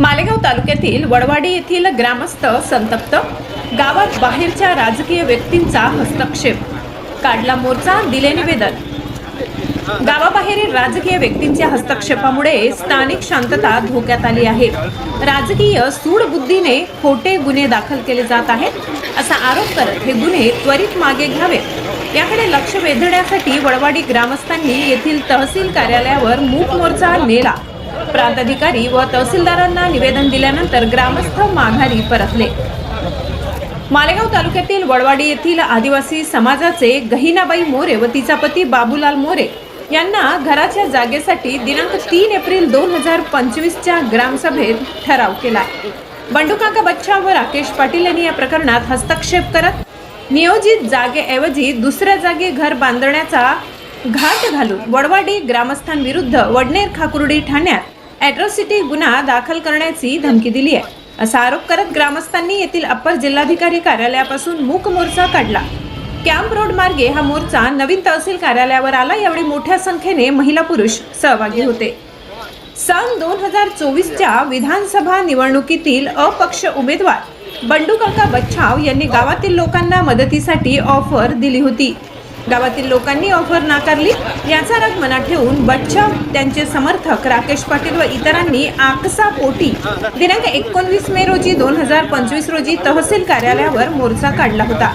मालेगाव तालुक्यातील वडवाडी येथील ग्रामस्थ संतप्त. गावात बाहेरच्या राजकीय व्यक्तींचा हस्तक्षेप. काढला मोर्चा दिले निवेदन. गावाबाहेरील राजकीय व्यक्तींच्या हस्तक्षेपामुळे स्थानिक शांतता धोक्यात आली आहे. राजकीय सूडबुद्धीने खोटे गुन्हे दाखल केले जात आहेत असा आरोप करत हे गुन्हे त्वरित मागे घ्यावेत. याकडे लक्ष वेधण्यासाठी वडवाडी ग्रामस्थांनी येथील तहसील कार्यालयावर मूक मोर्चा नेला. प्रांताधिकारी व तहसीलदारांना निवेदन दिल्यानंतर ग्रामस्थ माघारी परतले. मालेगाव तालुक्यातील वडवाडी येथील आदिवासी समाजाचे गहिनाबाई मोरे व तिचा पती बाबूलाल मोरे यांना घराच्या जागेसाठी दिनांक तीन एप्रिल दोन हजार पंचवीसच्या ग्रामसभेत ठराव केला. बंडूकाका बच्चा व राकेश पाटील यांनी या प्रकरणात हस्तक्षेप करत नियोजित जागेऐवजी दुसऱ्या जागी घर बांधण्याचा घाट घालून वडवाडी ग्रामस्थांविरुद्ध वडनेर खाकुर्डी ठाण्यात ॲट्रॉसिटी गुन्हा दाखल करण्याची धमकी दिली आहे. असा आरोप करत ग्रामस्थांनी येथील अप्पर जिल्हाधिकारी कार्यालयापासून मूक मोर्चा काढला. कॅम्प रोड मार्गे हा मोर्चा नवीन तहसील कार्यालयावर आला यावेळी मोठ्या संख्येने महिला पुरुष सहभागी होते. सन दोन हजार चोवीसच्या विधानसभा निवडणुकीतील अपक्ष उमेदवार बंडू काका बच्छाव यांनी गावातील लोकांना मदतीसाठी ऑफर दिली होती. गावातील लोकांनी ऑफर नाकारली. याचा राग मनात ठेवून बच्चा त्यांचे समर्थक राकेश पाटील व इतरांनी आकसा पोटी दिनांक एकोणवीस मे रोजी दोन हजार पंचवीस रोजी तहसील कार्यालयावर मोर्चा काढला होता.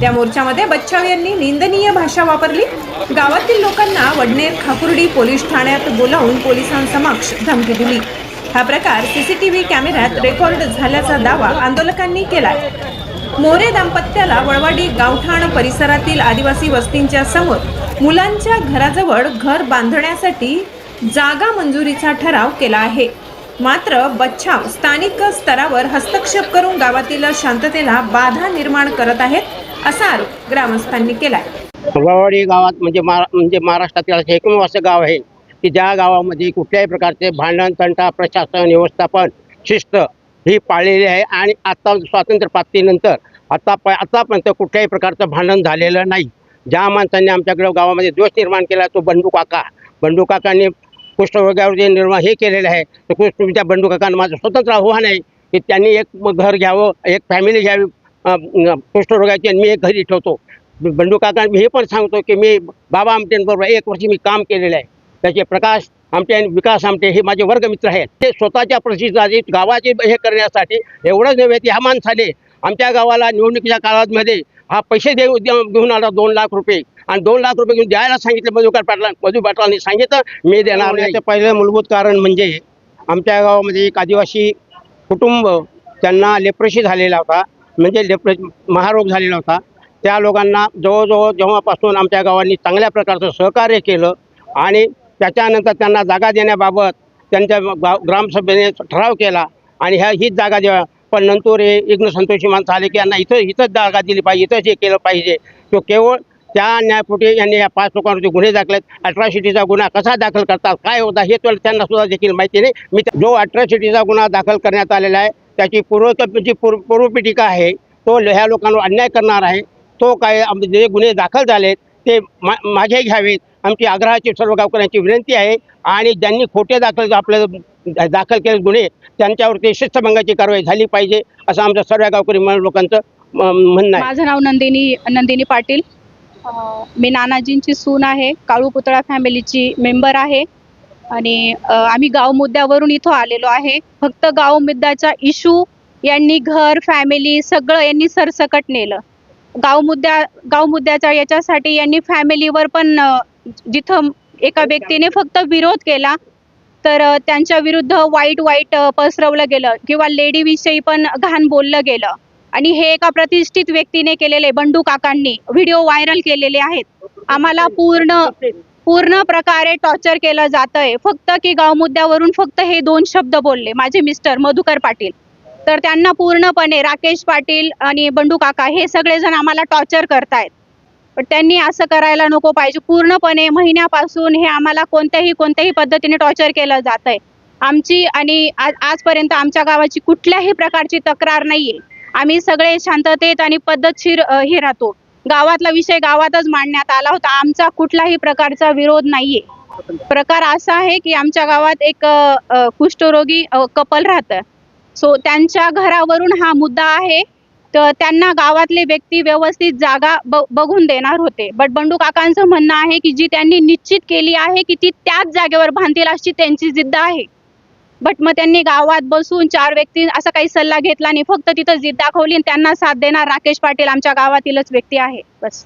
त्या मोर्चामध्ये बच्चाव यांनी निंदनीय भाषा वापरली. गावातील लोकांना वडनेर खाकुर्डी पोलीस ठाण्यात बोलावून पोलिसांसमक्ष धमकी दिली. हा प्रकार सीसीटीव्ही कॅमेऱ्यात रेकॉर्ड झाल्याचा दावा आंदोलकांनी केलाय. मोरे दाम्पत्याला वळवाडी गावठाण परिसरातील आदिवासी वस्तींच्या समोर मुलांच्या घराजवळ घर बांधण्यासाठी जागा मंजुरीचा ठराव केला आहे. मात्र बच्छाव स्थानिक स्तरावर हस्तक्षेप करून गावातील शांततेला बाधा निर्माण करत आहेत असा आरोप ग्रामस्थांनी केलाय. वळवाडी गावात म्हणजे म्हणजे महाराष्ट्रातील असं एकमेव असं गाव आहे. की ज्या गावामध्ये कुठल्याही प्रकारचे भांडण तंटा प्रशासन व्यवस्थापन शिस्त ही पाळलेली आहे आणि आता स्वातंत्र्य प्राप्तीनंतर आता प आतापर्यंत कुठल्याही प्रकारचं भांडण झालेलं नाही. ज्या माणसांनी आमच्याकडे गावामध्ये दोष निर्माण केला तो बंडू काका. बंडू काकांनी कुष्ठरोग्यावर जे निर्माण हे केलेलं आहे तर कुष्ठ बंडू काकांना माझं स्वतंत्र आव्हान आहे की त्यांनी एक घर घ्यावं एक फॅमिली घ्यावी अं, कुष्ठरोगाची आणि मी एक घरी ठेवतो. बंडू काका मी हे पण सांगतो की मी बाबा आमटेंबरोबर एक वर्षी मी काम केलेलं आहे. त्याचे प्रकाश आमटे आणि विकास आमटे हे माझे वर्गमित्र आहेत. ते स्वतःच्या प्रसिद्धी गावाचे हे करण्यासाठी एवढंच नव्हे की ह्या माणसाने आमच्या गावाला निवडणुकीच्या काळामध्ये हा पैसे देऊ घेऊन आला दोन लाख रुपये. आणि दोन लाख रुपये घेऊन द्यायला सांगितलं मधुकर पाटला मधु पाटलांनी सांगितलं मी देणार नाही. पहिलं मूलभूत कारण म्हणजे आमच्या गावामध्ये एक आदिवासी कुटुंब त्यांना लेप्रशी झालेला होता. म्हणजे लेप्र महारोग झालेला होता. त्या लोकांना जवळजवळ जेव्हापासून आमच्या गावांनी चांगल्या प्रकारचं सहकार्य केलं आणि त्याच्यानंतर त्यांना जागा देण्याबाबत त्यांच्या गाव ग्रामसभेने ठराव केला आणि ह्या हीच जागा द्या पण नंतर हे इग्न संतोषी माणसं आले की यांना इथं इथंच जागा दिली पाहिजे इथंच हे केलं पाहिजे. तो केवळ त्या न्यायपोटी यांनी या पाच लोकांवरती गुन्हे दाखलेत. अट्रॉसिटीचा गुन्हा कसा दाखल करतात काय होता हे तर त्यांना सुद्धा देखील माहिती नाही. मी जो अट्रॉसिटीचा गुन्हा दाखल करण्यात आलेला आहे त्याची पूर्व जी पूर्व पूर्वपीठिका आहे तो ह्या लोकांवर अन्याय करणार आहे. तो काय आम- जे गुन्हे दाखल झालेत ते मा माझे घ्यावेत. आमची आग्रहाची सर्व गावकऱ्यांची विनंती आहे आणि ज्यांनी खोटे दाखल आपलं दाखल केले गुन्हे त्यांच्यावरती शिस्तभंगाची कारवाई झाली पाहिजे असं आमचं सर्व गावकरी लोकांचं म्हणणं आहे. माझं नाव नंदिनी नंदिनी पाटील. मी नानाजींची सून आहे काळू पुतळा फॅमिलीची मेंबर आहे. आणि आम्ही गाव मुद्द्यावरून इथं आलेलो आहे. फक्त गाव मुद्द्याचा इशू यांनी घर फॅमिली सगळं यांनी सरसकट नेलं. गाव मुद्द्या गाव मुद्द्याच्या याच्यासाठी यांनी फॅमिलीवर पण जिथं एका व्यक्तीने फक्त विरोध केला तर त्यांच्या विरुद्ध वाईट वाईट पसरवलं गेलं किंवा लेडीविषयी पण घाण बोललं गेलं. आणि हे एका प्रतिष्ठित व्यक्तीने केलेले बंडू काकांनी व्हिडिओ व्हायरल केलेले आहेत. आम्हाला पूर्ण पूर्ण प्रकारे टॉर्चर केलं जात आहे फक्त की गाव मुद्द्यावरून फक्त हे दोन शब्द बोलले. माझे मिस्टर मधुकर पाटील. तर त्यांना पूर्णपणे राकेश पाटील आणि बंडू काका हे सगळेजण आम्हाला टॉर्चर करतायत. पण त्यांनी असं करायला नको पाहिजे. पूर्णपणे महिन्यापासून हे आम्हाला कोणत्याही कोणत्याही पद्धतीने टॉर्चर केलं जात आहे आमची आणि आज आजपर्यंत आमच्या गावाची कुठल्याही प्रकारची तक्रार नाहीये. आम्ही सगळे शांततेत आणि पद्धतशीर हे राहतो. गावातला विषय गावातच मांडण्यात आला होता. आमचा कुठलाही प्रकारचा विरोध नाहीये. प्रकार असा आहे की आमच्या गावात एक कुष्ठरोगी कपल राहतं. सो त्यांच्या घरावरून हा मुद्दा आहे. तर त्यांना गावातले व्यक्ती व्यवस्थित जागा ब बघून देणार होते. बट बंडू काकांचं म्हणणं आहे की जी त्यांनी निश्चित केली आहे की ती त्याच जागेवर बांधतील अशी त्यांची जिद्द आहे. बट मग त्यांनी गावात बसून चार व्यक्ती असा काही सल्ला घेतला नाही फक्त तिथं जिद्द दाखवली आणि त्यांना साथ देणार राकेश पाटील आमच्या गावातीलच व्यक्ती आहे. बस.